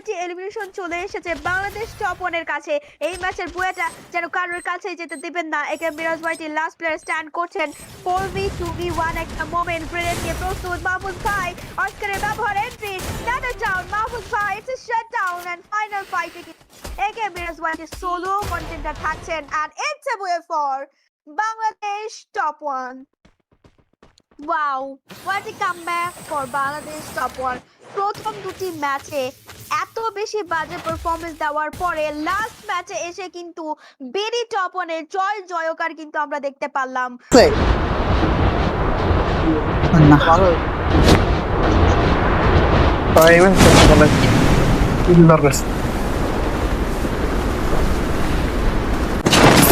ছয়টি এলিমিনেশন চলে এসেছে বাংলাদেশ টপ ওয়ানের কাছে। এই ম্যাচের বুয়েটা যেন কারোর কাছেই যেতে দিবেন না। একে মিরাজ ভাইটি লাস্ট প্লেয়ার স্ট্যান্ড করছেন। Four V two V one একটা মোমেন্ট গ্রেনেড নিয়ে প্রস্তুত মাহমুদ ভাই। অস্কারের ব্যবহার এন্ট্রি নাদার ডাউন মাহমুদ ভাই it's shut down and final ফাইটে একে মিরাজ ভাইটি সোলো কন্টেন্টার থাকছেন and it's a booyah for Bangladesh top one wow what a comeback for Bangladesh top one প্রথম দুটি ম্যাচে বেশি বাজে পারফরমেন্স দেওয়ার পরে লাস্ট ম্যাচে এসে কিন্তু বেরি জয় জয়কার কিন্তু আমরা দেখতে পারলাম.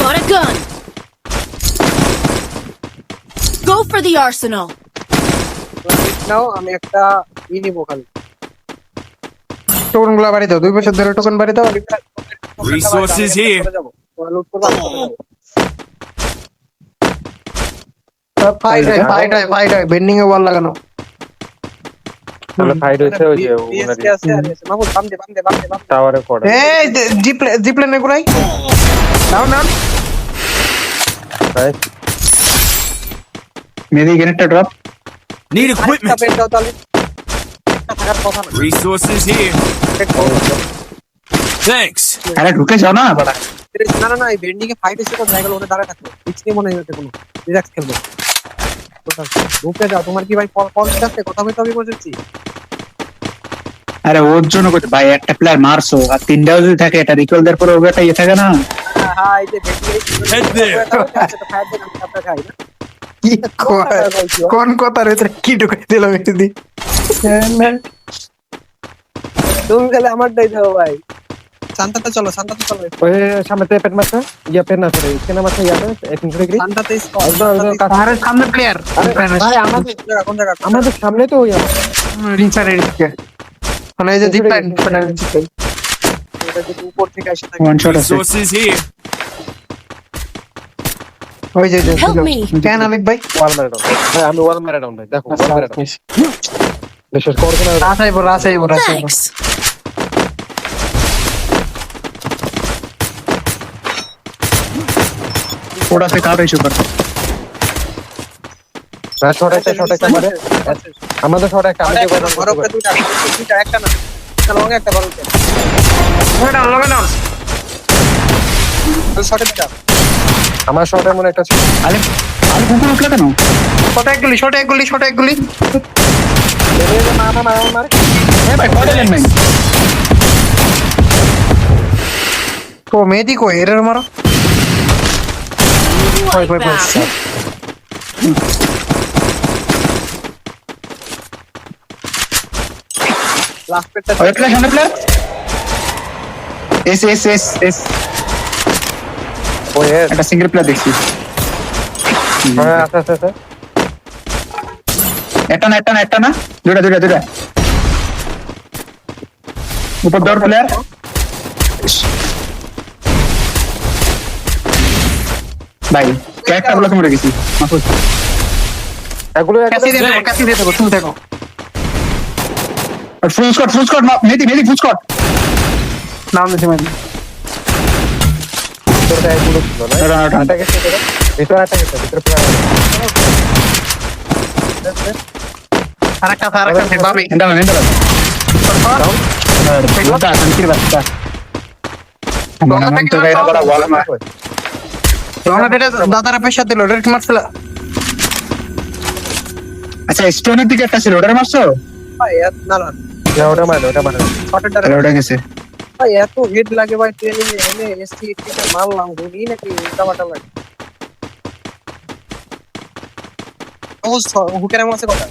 Got a gun. Go for the arsenal. নাও আমি একটা ই নিবো খালি টোকনগুলা বাড়ি দাও দুই বছর ধরে টোকন বাড়ি দাও. ফাইট হয় ফাইট হয় ফাইট হয় বেন্ডিং এ ওয়াল লাগানো। তাহলে ফাইট ওই যে। টাওয়ারে পড়ে। এই গুলাই নাও নাও। গ্রেনেডটা ড্রপ কথা না। Resources here. Thanks. আরে ঢুকে যাও না বাড়া। না না না এই বেন্ডিং এ ফাইট এসে ওটা দাঁড়ায় থাকবে রিস্ক নিয়ে মনে হচ্ছে কোনো রিল্যাক্স খেলবে। ঢুকে যাও। তোমার কি ভাই কথা বলতে বলছি। আরে ওর জন্য ভাই একটা প্লেয়ার মারছো। আর তিনটাও যদি থাকে এটা রিকল দেওয়ার পরে ওটা ইয়ে থাকে না? হ্যাঁ হ্যাঁ কোন কথার ভিতরে কি ঢুকে দিলাম একটু দি তুমি গেলে আমারটাই দাও ভাই। শান্তাতে চলো শান্তাতে চলো। ওই সামনে পেট মারছে ইয়া পেট না সরে কেনা মারছে ইয়াতে এক মিনিট একদম একদম আরে সামনে প্লেয়ার ভাই আমাদের কোন জায়গা আমাদের সামনে তো ওই রিচারের দিকে। মানে এই যে জিপ লাইন এটা যদি উপর থেকে থাকে ওয়ান শট আছে। Resources here. ওই যে যে কেন আলিক ভাই ওয়াল মেরে ডাউন ভাই আমি ওয়াল মেরে ডাউন ভাই দেখো ওয়াল মেরে ডাউন বিশেষ করে না রাসাই বড় রাসাই বড় রাসাই Thanks. ওটা সে কার ইস্যু করছে ভাই শর্ট একটা শর্ট একটা মারে আমাদের শর্ট একটা আমি যে কথা বড় একটা দুইটা দুইটা একটা না একটা লং একটা বড় একটা লগে ডাউন শর্টে দুইটা আমার শর্টে মনে একটা ছিল। আরে আরে কুকুর উঠল কেন? শট এক গুলি শট এক গুলি শট এক গুলি। মারা মারা মারে এ ভাই কয়টা লেন তো মেহেদি কই? এর মারো। লাস্ট পেটটা প্লেয়ার সামনে player S S S S একটা সিঙ্গেল প্লেয়ার দেখছি হ্যাঁ আচ্ছা আচ্ছা আচ্ছা একটা না একটা না একটা না দুটা দুটা দুটা উপর দৌড় প্লেয়ার ভাই ক্যারেক্টারগুলো মরে গেছি মাহফুজ এগুলো দিয়ে দেবো কাছে দিয়ে দেবো তুমি দেখো full squad full squad Mehedi Mehedi full squad নাম দিতে মানে ভিতরে এগুলো ছিল না ওটা, ওটা। আটা গেছে ভিতরে। ভিতরে আটা গেছে ভিতরে পুরো আরেকটা আরেকটা বাবি এন্ডাল এন্ডাল ওটা শান্তির বাচ্চা তো গায়ে বড় ওয়াল মার। তোমরা দাদারা পেশা দিল রেড মারছিল? আচ্ছা স্টোনের দিকে একটা ছিল ওটার মারছো? ওটা মারে ওটা মারে ওটা গেছে। ভাই এত হেড লাগে ভাই ট্রেনিং এ এনে এসটি টিচার মারলাম গুলি নাকি উল্টাপাল্টা লাগে? হুকের এমন আছে কথা?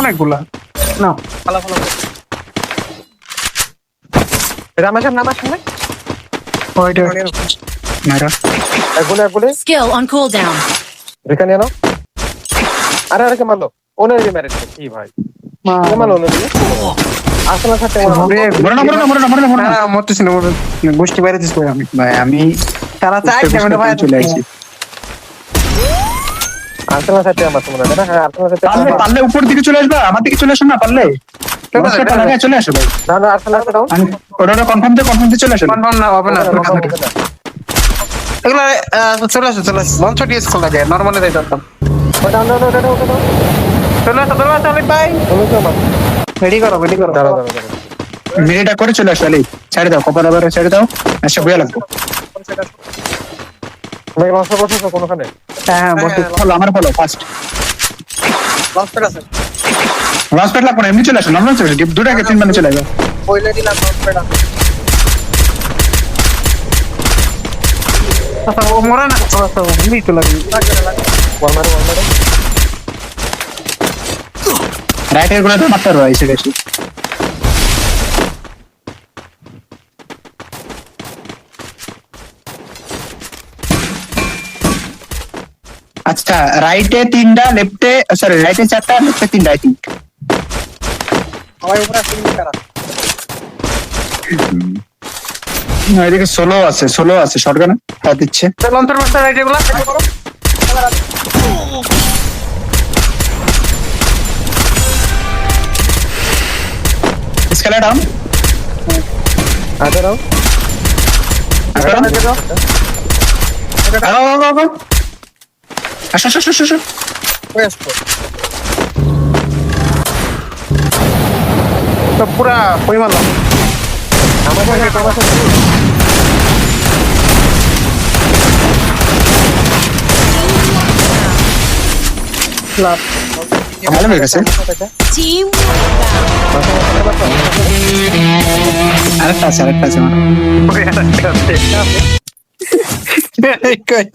অনেকগুলা। না ফালা ফালা রামেশের নাম আসলে ওইটা এগুলো এগুলো। আরে আরে কে মারলো? ওনে যে মেরেছে। কি ভাই। মারলো ওনে সাথে না না না না না। না না গোষ্ঠী বাইরে আমি ভাই আমি তারা চাই বুঝতে চলে আসছি আসলে সাথে আমার মনে হয় না আসলে সাথে পারলে পারলে উপর দিকে চলে আসবা আমার দিকে চলে আসো না পারলে। চলে আসো ভাই। না না আসলে আসলে দাও। আমি ওটা কনফার্ম দিয়ে কনফার্ম দিয়ে চলে আসো। কনফার্ম না হবে না এগুলো চলে আসো চলে আসো। লঞ্চ ডিএস খোলা যায় নর্মালি যাই দরকার ওটা দাও দাও দাও দাও চলে আসো চলে আসো আলিফ ভাই বলো তো রেডি করো রেডি করো। দাঁড়াও দাঁড়াও দাঁড়াও। মিনিটা করে চলে আসো আলি ছেড়ে দাও কপাল আবার ছেড়ে দাও। আচ্ছা বুয়া লাগবো। ভাই লঞ্চ বসেছো কোনখানে? হ্যাঁ হ্যাঁ বসে। ফলো আমার ফলো ফার্স্ট লঞ্চ প্যাড আছে। লঞ্চ প্যাড লাগবো না এমনি চলে আসো নর্মাল চলে আসো। দুটাকে তিন মানে চলে দিলাম আছে আচ্ছা ও মরে না। আচ্ছা গুলি লাগবে ওয়াল মারো ওয়াল মারো এরগুলো তো মারতে পারব এসে গেছি আচ্ছা রাইটে তিনটা লেফটে সরি রাইটে চারটা লেফটে তিনটা আই থিঙ্ক উপরে আছে এদিকে সোলো আছে সোলো আছে শটগান তা দিচ্ছে। লঞ্চের বস্তা রাইট স্কেলে ডাউন আগে দাও আসো আসো আসো আসো কই আসছো তো পুরা কই মারলাম আমার সাথে আমার সাথে ভালো হয়ে গেছে Team আরেকটা আছে আরেকটা আছে আমার কই